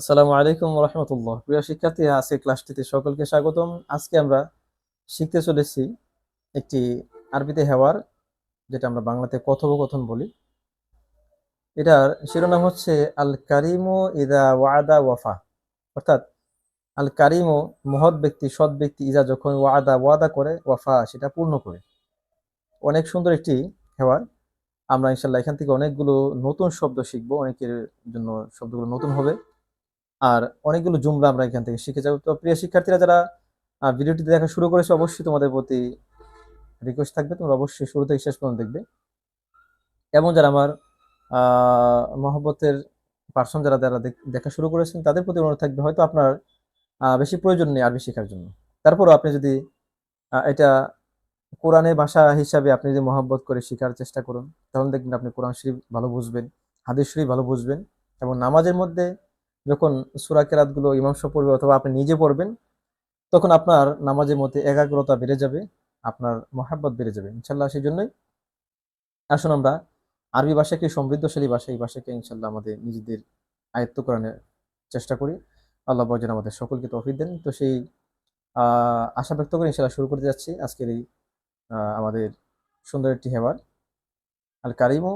আসসালামু আলাইকুম রহমতুল্লাহ। প্রিয় শিক্ষার্থী আজকে ক্লাসটিতে সকলকে স্বাগতম। আজকে আমরা শিখতে চলেছি একটি আরবিতে হেওয়ার যেটা আমরা বাংলাতে কথোপকথন বলি। এটার শিরোনাম হচ্ছে, আল কারিমু ইদা ওয়াদা ওয়াফা। অর্থাৎ, আল কারিমু মহৎ ব্যক্তি, সৎ ব্যক্তি ইজা যখন ওয়াদা ওয়াদা করে, ওয়াফা সেটা পূর্ণ করে। অনেক সুন্দর একটি হেওয়ার আমরা ইনশাল্লাহ এখান থেকে অনেকগুলো নতুন শব্দ শিখব। অনেকের জন্য শব্দগুলো নতুন হবে। আর অনেকগুলো জুমলা আমরা এখান থেকে শিখে যাব। তো প্রিয় শিক্ষার্থীরা, যারা ভিডিওটি দেখা শুরু করেছে, অবশ্যই তোমাদের প্রতি রিকোয়েস্ট থাকবে। তোমরা অবশ্যই শুরু থেকে শেষ পর্যন্ত দেখবে। এবং যারা আমার মহব্বতের পার্সন যারা যারা দেখ- শুরু করেছেন, তাদের প্রতি অনুরোধ থাকবে হয়তো আপনার বেশি প্রয়োজন নেই আরবি শেখার জন্য। তারপরও আপনি যদি এটা কোরআনের ভাষা হিসাবে আপনি যদি মহব্বত করে শেখার চেষ্টা করুন, তাহলে দেখবেন আপনি কোরআন শরীফ ভালো বুঝবেন, হাদিস শরীফ ভালো বুঝবেন এবং নামাজের মধ্যে যখন সুরা কেরাতগুলো ইমাম সাহেব পড়বে অথবা আপনি নিজে পড়বেন, তখন আপনার নামাজের মধ্যে একাগ্রতা বেড়ে যাবে, আপনার মহাব্বত বেড়ে যাবে, ইনশাল্লাহ সেই জন্যই আসুন আমরা আরবি ভাষা একটি সমৃদ্ধশালী ভাষা, এই ভাষাকে ইনশাল্লাহ আমাদের নিজেদের আয়ত্ত করানোর চেষ্টা করি। আল্লাহ বজন আমাদের সকলকে তৌফিক দেন। তো সেই আশা ব্যক্ত করে ইনশাল্লাহ শুরু করতে যাচ্ছি। আজকের এই আমাদের সুন্দর একটি হেবার। আল কারিমু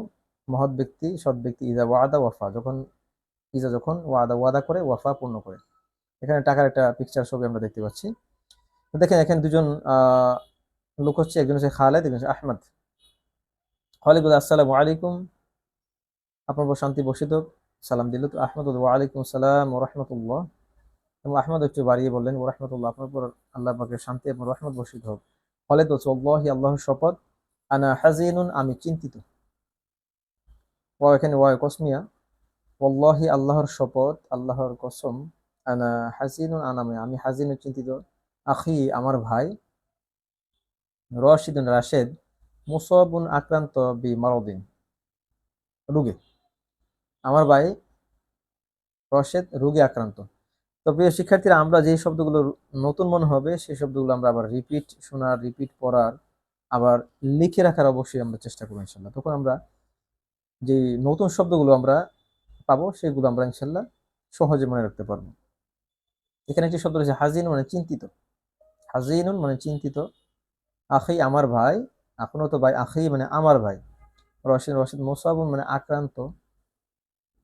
মহৎ ব্যক্তি, সৎ ব্যক্তি ইজা ওয়াদা ওয়াফা। যখন ইজা যখন ওয়াদা ওয়াদা করে, ওয়াফা পূর্ণ করে। এখানে টাকার একটা পিকচার ছবি আমরা দেখতে পাচ্ছি। দেখেন, এখানে দুজন লোক হচ্ছে, একজন হচ্ছে খালেদ, একজন হচ্ছে আহমদ। খালিদ বলে, আসসালামু আলাইকুম। আপনার উপর শান্তি বসিত সালাম দিল। তো আহমদ ওয়ালাইকুম সালাম ও রহমতুল্লাহ। এবং আহমদ একটু বাড়িয়ে বললেন, ও রহমতুল্লাহ, আপনার উপর আল্লাহ পাকের শান্তি এবং রহমত বসিত হোক। খালিদ বলছে, আল্লাহি, আল্লাহর শপথ, আনা হাজিনুন, আমি চিন্তিত। ও এখানে ওয়াই কসমিয়া। ওয়াল্লাহি আল্লাহর শপথ, আল্লাহর কসম, আনা হাজিনুন আনামে আমি হাজিনুন চিন্তিত। আখি, আমার ভাই। রশিদুন রাশেদ, মুসবুন আক্রান্ত বি মারদিন রুগে। আমার ভাই রশেদ, রোগে আক্রান্ত। তো প্রিয় শিক্ষার্থীরা, আমরা যে শব্দগুলো নতুন মনে হবে, সেই শব্দগুলো আমরা আবার রিপিট শোনার রিপিট পড়ার, আবার লিখে রাখার অবশ্যই আমরা চেষ্টা করব ইনশাল্লাহ তখন আমরা যে নতুন শব্দগুলো আমরা পাবো, সেগুলো আমরা ইনশাল্লাহ সহজে মনে রাখতে পারব। এখানে একটি শব্দ রয়েছে হাজিন মানে চিন্তিত। হাজিনুন মানে চিন্তিত, আখি আমার ভাই, এখনও তো ভাই, আখি মানে আমার ভাই। রশিদ রশিদ মোসাবুন মানে আক্রান্ত,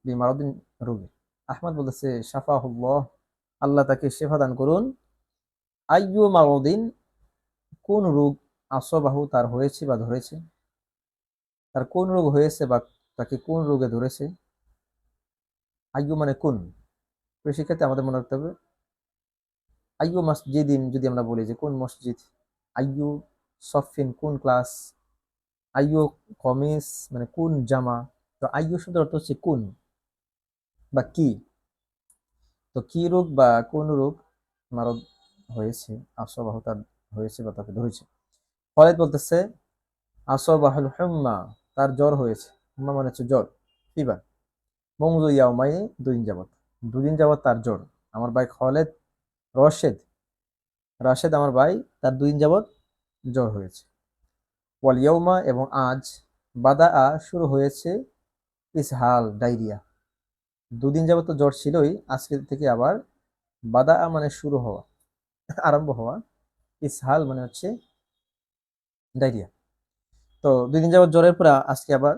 বিমারুদ্দিন রোগী। আহমদ বলতেছে, শাফাহুল্লাহ, আল্লাহ তাকে শেফা দান করুন। আইয়ু মারুদ্দিন, কোন রোগ আসবাহু তার হয়েছে বা ধরেছে? তার কোন রোগ হয়েছে বা তাকে কোন রোগে ধরেছে? আইয়ু মানে কোন। শিক্ষার্থী, আমাদের মনে রাখতে হবে, আইয়ু মসজিদিন যদি আমরা বলি যে কোন মসজিদ? আইয়ু সফিন কোন ক্লাস? আইয়ু কমিস মানে কোন জামা? তো আইয়ু শব্দের অর্থ হচ্ছে কোন বা কি? তো কি রোগ বা কোন রোগ মারদ হয়েছে আসবাহ তার হয়েছে বা তাকে ধরেছে? ফলেদ বলতেছে আসবাহুল হুম্মা, তার জ্বর হয়েছে। হুম্মা মানে হচ্ছে জ্বর, ফিভার। মংজু ইয়াউমাই দুদিন যাবৎ। দুদিন যাবৎ তার জ্বর। আমার ভাই খলেদ রশেদ, রাশেদ আমার ভাই, তার দুদিন যাবৎ জ্বর হয়েছে। ওয়াল ইয়ৌমা এবং আজ বাদা আ শুরু হয়েছে ইসহাল, ডায়রিয়া। দুদিন যাবৎ তো জ্বর ছিলই, আজকে থেকে আবার বাদা আ মানে শুরু হওয়া, আরম্ভ হওয়া। ইসহাল মানে হচ্ছে ডায়রিয়া। তো দুই দিন যাবত জ্বরের পর আজকে আবার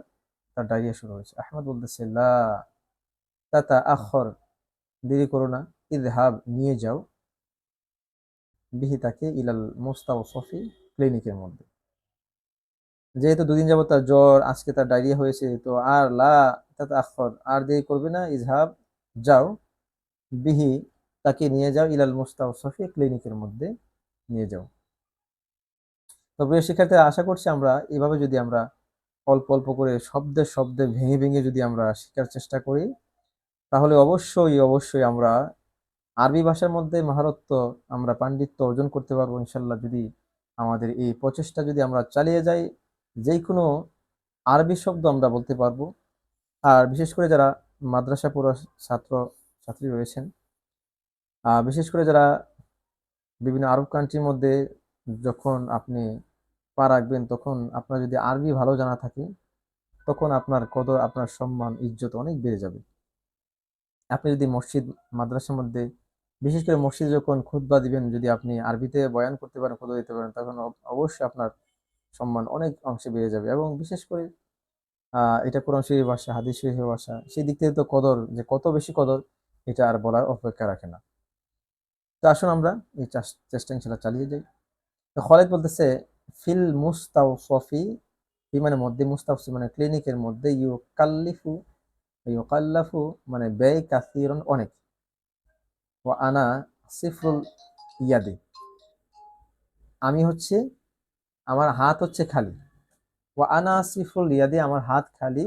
তার ডায়রিয়া শুরু হয়েছে। আহমদ বলতেছে, লা তাতা আখর দেরি করো না ইদহাব নিয়ে যাও। বিহি তাকে ইলাল মোস্তাও সফি ক্লিনিকের মধ্যে। যেহেতু দুদিন যাবত তার জ্বর, আজকে তার ডায়রিয়া হয়েছে, তো আর লা তাতা আখর আর দেরি করবে না ইজহাব যাও। বিহি তাকে নিয়ে যাও, ইলাল মোস্তাও সফি ক্লিনিকের মধ্যে নিয়ে যাও। তো প্রিয় শিক্ষার্থীরা, আশা করছি আমরা এভাবে যদি আমরা অল্প অল্প করে শব্দে শব্দে ভেঙে ভেঙে যদি আমরা শেখার চেষ্টা করি, তাহলে অবশ্যই অবশ্যই আমরা আরবি ভাষার মধ্যে মহারত্ব আমরা পাণ্ডিত্য অর্জন করতে পারব ইনশাল্লাহ যদি আমাদের এই প্রচেষ্টা যদি আমরা চালিয়ে যাই। যে কোনো আরবি শব্দ আমরা বলতে পারব। আর বিশেষ করে যারা মাদ্রাসা পড়ুয়া ছাত্র, ছাত্রী রয়েছেন বিশেষ করে যারা বিভিন্ন আরব কান্ট্রির মধ্যে যখন আপনি পা রাখবেন, তখন আপনার যদি আরবি ভালো জানা থাকে, তখন আপনার কদর, আপনার সম্মান, ইজ্জত অনেক বেড়ে যাবে। আপনি যদি মসজিদ, মাদ্রাসার মধ্যে, বিশেষ করে মসজিদে যখন খুতবা দিবেন, যদি আপনি আরবিতে বয়ান করতে পারেন, খুতবা দিতে পারেন, তখন অবশ্যই আপনার সম্মান অনেক অংশে বেড়ে যাবে এবং বিশেষ করে এটা কোরআন শরীফ ভাষা, হাদিস শরীফের ভাষা, সেই দিক থেকে তো কদর, যে কত বেশি কদর, এটা আর বলার অপেক্ষা রাখে না। তো আসুন আমরা এই চাষ- চেষ্টা চালিয়ে যাই। তো খালেদ বলতেছে ফিল মুস্তাউসফি মানে মধ্যে মুস্তাউসি মানে ক্লিনিকের মধ্যে ইউ কাল্লিফু ইউ কাল্লাফু মানে ব্যয় কাসিরন অনেক। ও আনা সিফরুল ইয়াদি। আমি হচ্ছে, আমার হাত হচ্ছে খালি। ও আনা সিফরুল ইয়াদি, আমার হাত খালি।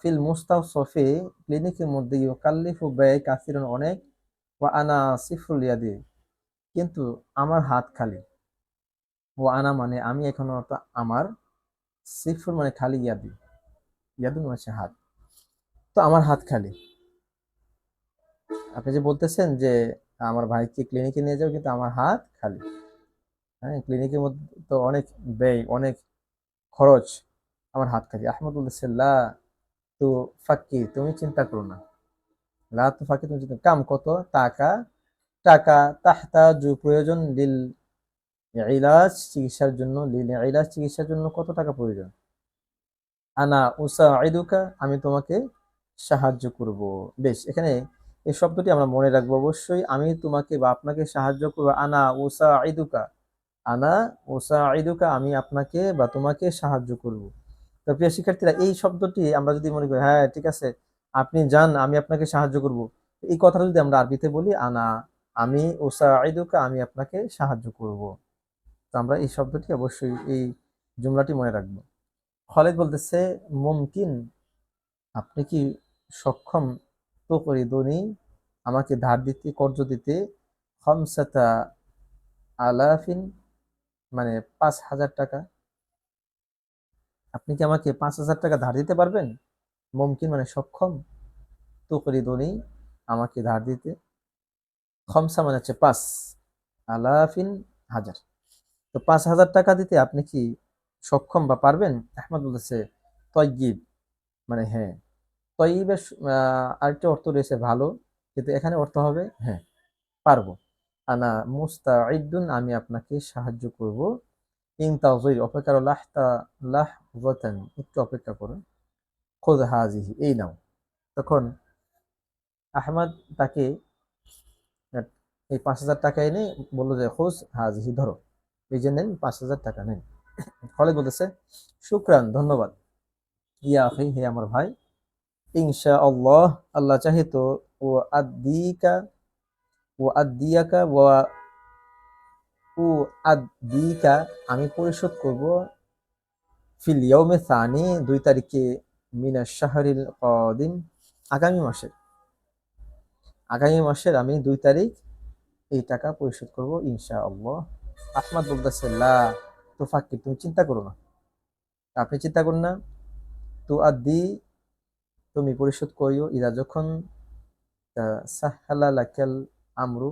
ফিল মুস্তাউসফি ক্লিনিকের মধ্যে ইউ কাল্লিফু ব্যয় কাসিরন অনেক। ও আনা সিফরুল ইয়াদি, কিন্তু আমার হাত খালি। ও আনা মানে আমি এখনও আমার সিফর মানে খালি ইয়াদি। ইয়াদু মানে হাত। তো আমার হাত খালি। আপনি যে বলতেছেন যে আমার ভাইকে ক্লিনিকে নিয়ে যাও, কিন্তু আমার হাত খালি। হ্যাঁ ক্লিনিকের মধ্যে তো অনেক ব্যয়, অনেক খরচ। আমার হাত খালি। আহমদ বলতেছে, লা তো ফাক্কি তুমি চিন্তা করো না। লা তো ফাক্কি তুমি চিন্তা কাম কত? টাকা। টাকা তাহতা প্রয়োজন লিল ইলাজ চিকিৎসার জন্য ইলাজ চিকিৎসার জন্য কত টাকা প্রয়োজন? আনা উসা আইদুকা আমি তোমাকে সাহায্য করব। বেশ, এখানে এই শব্দটি আমরা মনে রাখব অবশ্যই। আমি তোমাকে বা আপনাকে সাহায্য করব আনা উসা আইদুকা আনা উসা আইদুকা আমি আপনাকে বা তোমাকে সাহায্য করব। তো প্রিয় শিক্ষার্থীরা, এই শব্দটি আমরা যদি মনে করি হ্যাঁ ঠিক আছে, আপনি যান, আমি আপনাকে সাহায্য করব। এই কথাটা যদি আমরা আরবিতে বলি, আনা, আমি উসা আইদুকা আমি আপনাকে সাহায্য করব। তো আমরা এই শব্দটি অবশ্যই এই জুমলাটি মনে রাখব। খালেদ বলতেছে, মুমকিন, আপনি কি সক্ষম? তো করি দনি আমাকে ধার দিতে, কর্জ দিতে খমসাতা আলাফিন মানে পাঁচ হাজার টাকা। আপনি কি আমাকে পাঁচ হাজার টাকা ধার দিতে পারবেন? মুমকিন মানে সক্ষম। তো করি দনি আমাকে ধার দিতে। খমসা মানে হচ্ছে পাঁচ, আলাফিন হাজার। তো পাঁচ হাজার টাকা দিতে আপনি কি সক্ষম বা পারবেন? আহমদ বলতেছে, তয়িব। মানে হ্যাঁ। তয়িবের আরেকটা অর্থ রয়েছে ভালো, কিন্তু এখানে অর্থ হবে হ্যাঁ পারব। আনা মুস্তাইদুন আমি আপনাকে সাহায্য করব। ইন তাযির অপেক্ষা লাহতা লাহজাতান একটু অপেক্ষা করুন। খোদ হাজিহি, এই নাও। তখন আহমদ তাকে, এই পাঁচ হাজার টাকা এনে বলল যে খোঁজ হাজিহি, ধরো। এই যে নেন, পাঁচ হাজার টাকা নেন। খালেদ বলতেছে, শুক্রান, ধন্যবাদ। ইয়া আখি, হে আমার ভাই ইনশা আল্লাহ আল্লাহ চাহে তো, ও আদিকা, ও আদিয়াকা ওয়া ও আদিকা, আমি পরিশোধ করব ফিল ইয়াউমে সানি, দুই তারিখে মিনা শাহরিল কদিম আগামী মাসের। আগামী মাসের আমি দুই তারিখ এই টাকা পরিশোধ করব ইনশা আল্লাহ আহমদ বলতেছে, লা তো ফাক্কি তুমি চিন্তা করো না। আপনি চিন্তা করুন না। তো আদি তুমি পরিশোধ করিও। ইদা যখন সাহালা আমরু,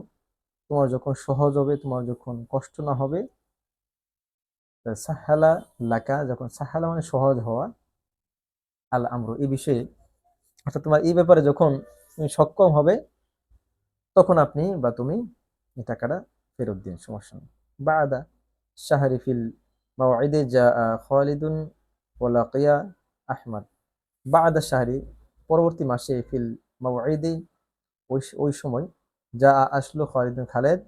তোমার যখন সহজ হবে, তোমার যখন কষ্ট না হবে সাহালা লাকা, যখন সাহালা মানে সহজ হওয়া, আল আমরু। এই বিষয়ে, অর্থাৎ তোমার এই ব্যাপারে যখন তুমি সক্ষম হবে, তখন আপনি বা তুমি এই টাকাটা ফেরত দিন, সমস্যা নেই। বাদা শাহরি ফিল মাওয়াইদে যা খালিদুন ওয়ালাকিয়া আহমদ। বাদা শাহরি পরবর্তী মাসে ফিল ওই সময় যা আসলো খালিদুন খালেদ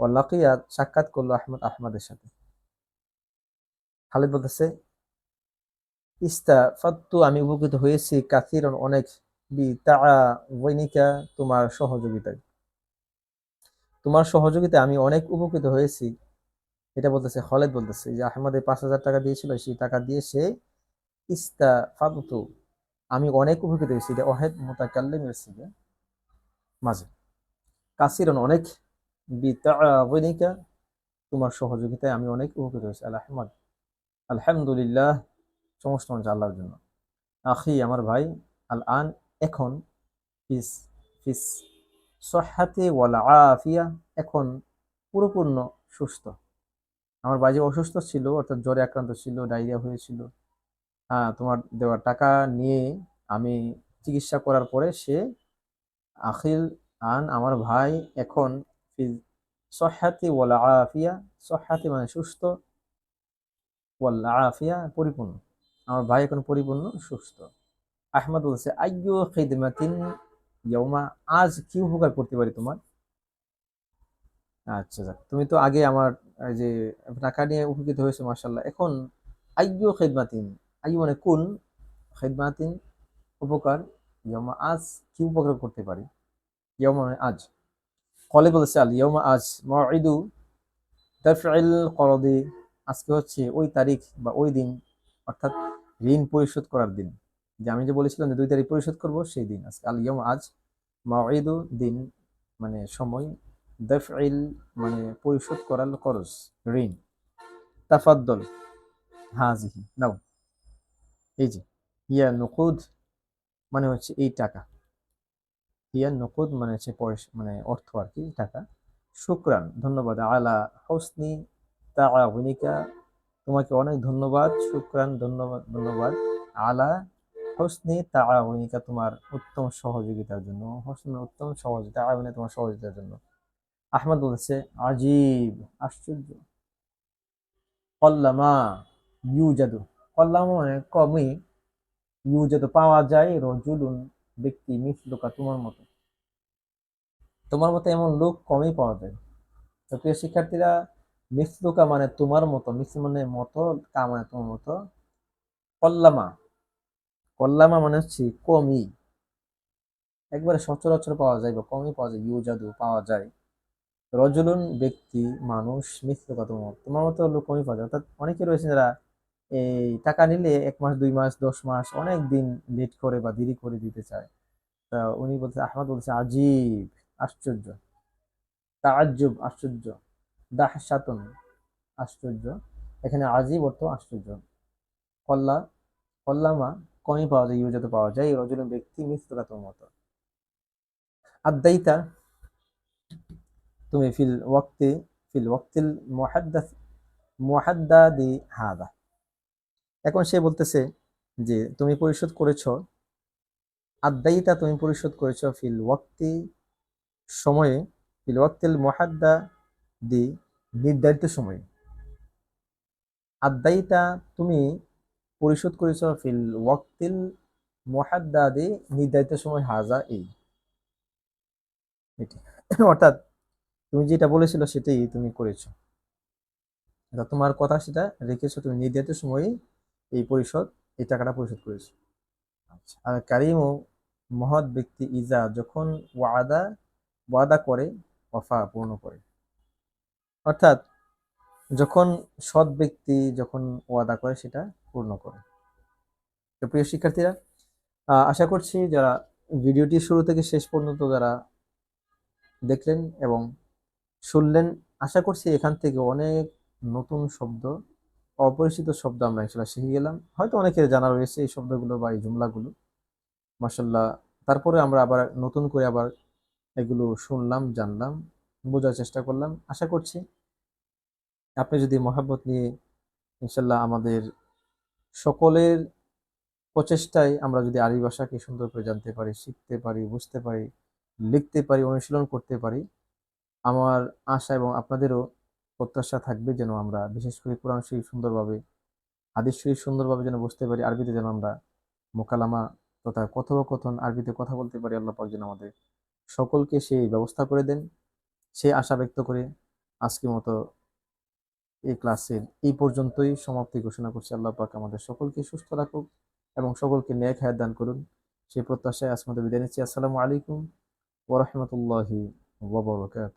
ও লাকিয়া সাক্ষাৎ করল আহমদ আহমদের সাথে। খালিদ বলতেছে ইস্তা ফাত্তু আমি উপকৃত হয়েছি কাসিরন অনেক। বি তা বৈনিকা তোমার সহযোগিতায়। তোমার সহযোগিতায় আমি অনেক উপকৃত হয়েছি। এটা বলতেছে, খালেদ বলতেছে যে আহমদে পাঁচ হাজার টাকা দিয়েছিল, সেই টাকা দিয়ে সে ইস্তা ফাত্তু আমি অনেক উপকৃত হয়েছি, এটা ওয়াহেদ মোতাকাল্লিমের সিগে মাঝে। কাসিরন, অনেক বিতাআউনিকা তোমার সহযোগিতায় আমি অনেক উপকৃত হয়েছি আল আহমদ আলহামদুলিল্লাহ, সমস্ত মানুষ আল্লাহর জন্য। আখি, আমার ভাই আল আন এখন ফিস ফিস সহাতে ওয়াল আফিয়া এখন পুরোপূর্ণ সুস্থ। আমার যে অসুস্থ ছিল, অর্থাৎ জ্বরে আক্রান্ত ছিল, ডায়রিয়া হয়েছিল হ্যাঁ তোমার দেওয়া টাকা নিয়ে আমি চিকিৎসা করার পরে সে আখিল আন আমার ভাই এখন সহাতি ওয়াল আফিয়া, সহাতি মানে সুস্থ, ওয়াল আফিয়া পরিপূর্ণ। আমার ভাই এখন পরিপূর্ণ, সুস্থ। আহমদ বলছে, আইয়ু খিদমাতিন ইয়াউমা? আজ কি উপকার করতে পারি তোমার? আচ্ছা তুমি তো আগে আমার যে টাকা নিয়ে উপকৃত হয়েছে মার্শাল্লাহ এখন আইয়ু খেদমাতিন, আইয়ু মানে কোন খেদমাতিন উপকার? ইয়াউমা আজ কি উপকার করতে পারি? ইয়াউমা মানে আজ। কলে বলেছে আল ইয়াউমা আজ মাউইদু দাফইল করদি। আজকে হচ্ছে ওই তারিখ বা ওই দিন, অর্থাৎ ঋণ পরিশোধ করার দিন। যে আমি যে বলেছিলাম যে দুই তারিখ পরিশোধ করব, সেই দিন। আজকে আল ইয়াউমা আজ মাউইদু দিন মানে সময় দাফইল মানে পরিশোধ করার খরচ, ঋণ, তাফাদ্দল, হাজিহি। নাও, এই যে ইয়া নকুদ মানে হচ্ছে এই টাকা। ইয়া নকুদ মানে হচ্ছে পয়সা মানে অর্থ আর কি, টাকা। শুক্রান, ধন্যবাদ। আলা হোসনি তাআউনিকা তোমাকে অনেক ধন্যবাদ, শুক্রান, ধন্যবাদ ধন্যবাদ। আলা হোসনি তাআউনিকা তোমার উত্তম সহযোগিতার জন্য। হোসন উত্তম সহযোগিতা আউনি তোমার সহযোগিতার জন্য। আহমদ বলছে, আজীব, আশ্চর্য। কল্লামা ইউজাদু। কল্লামা মানে কমই ইউজাদু। পাওয়া যায় রজুলুন, ব্যক্তি মিসলুকা, তোমার মতো। তোমার মতো এমন লোক কমই পাওয়া যায়। তো প্রিয় শিক্ষার্থীরা, মিসলুকা মানে তোমার মতো, মিস মানে মতো, কা মানে তোমার মতো। কল্লামা কল্লামা মানে হচ্ছে কমই। একবারে সচরাচর পাওয়া যায় বা কমই পাওয়া যায়, ইউজাদু পাওয়া যায়। রজুলুন ব্যক্তি, মানুষ মিসলুকা তোমার তোমার মতো লোক কমই পাওয়া যায়। অর্থাৎ অনেকে রয়েছে যারা এই টাকা নিলে এক মাস, দুই মাস, দশ মাস অনেক দিন লেট করে বা দেরি করে দিতে চায়। তা উনি বলছে আহমদ বলছে আজীব, আশ্চর্য। তাজ্জুব আশ্চর্য। দাহসাতুন আশ্চর্য। এখানে আজিব অর্থ আশ্চর্য। কল্লা, কল্লামা কমই পাওয়া যায়, ইউজাতে পাওয়া যায়। রজুলের ব্যক্তি মিস্তুকা তোর মতো। আদাইতা তুমি ফিল ওয়াক্তি ফিল ওয়াক্তিল মুহাদ্দাস মুহাদ্দাদি হাদা এখন সে বলতেছে যে, তুমি পরিশোধ করেছ। আদাইতা তুমি পরিশোধ করেছ ফিল ওয়াক্তি সময়ে, ফিল ওয়াক্তিল মুহাদ্দা দি নির্ধারিত সময়ে। আদাইতা তুমি পরিশোধ করেছ ফিল ওয়াক্তিল মুহাদ্দা দি নির্ধারিত সময় হাজা এই। এটি। অর্থাৎ তুমি যেটা বলেছিল সেটাই তুমি করেছ। তোমার কথা সেটা রেখেছো, তুমি নির্ধারিত সময়ে এই পরিশোধ, এই টাকাটা পরিশোধ করেছ। আচ্ছা আর কারিম ও মহৎ ব্যক্তি ইজা যখন ওয়াদা ওয়াদা করে, ওয়াফা পূর্ণ করে। অর্থাৎ যখন সৎ ব্যক্তি যখন ওয়াদা করে, সেটা পূর্ণ করে। তো প্রিয় শিক্ষার্থীরা আশা করছি যারা ভিডিওটি শুরু থেকে শেষ পর্যন্ত যারা দেখলেন এবং শুনলেন, আশা করছি এখান থেকে অনেক নতুন শব্দ, অপরিচিত শব্দ আমরা ইনশাল্লাহ শিখে গেলাম। হয়তো অনেকের জানা রয়েছে এই শব্দগুলো বা এই জুমলাগুলো। মাসাল্লাহ তারপরে আমরা আবার নতুন করে আবার এগুলো শুনলাম, জানলাম, বোঝার চেষ্টা করলাম। আশা করছি আপনি যদি মহাব্বত নিয়ে ইনশাল্লাহ আমাদের সকলের প্রচেষ্টায় আমরা যদি আরবি ভাষাকে সুন্দর করে জানতে পারি, শিখতে পারি, বুঝতে পারি, লিখতে পারি, অনুশীলন করতে পারি আমার আশা এবং আপনাদেরও প্রত্যাশা থাকবে যেন আমরা বিশেষ করে কোরআন শরীফ সুন্দরভাবে, হাদিস শরীফ সুন্দরভাবে যেন বুঝতে পারি, আরবিতে যেন আমরা মোকালামা তথা কথোপকথন আরবিতে কথা বলতে পারি, আল্লাহ পাক যেন আমাদের সকলকে সেই ব্যবস্থা করে দেন। সেই আশা ব্যক্ত করে আজকের মতো এই ক্লাসের এই পর্যন্তই সমাপ্তি ঘোষণা করছি। আল্লাহ পাক আমাদের সকলকে সুস্থ রাখুক এবং সকলকে ন্যায় খায়াত দান করুন। সেই প্রত্যাশায় আজকে বিদায় নিচ্ছি। আসসালামু আলাইকুম ওরহমতুল্লাহি ওবরকাত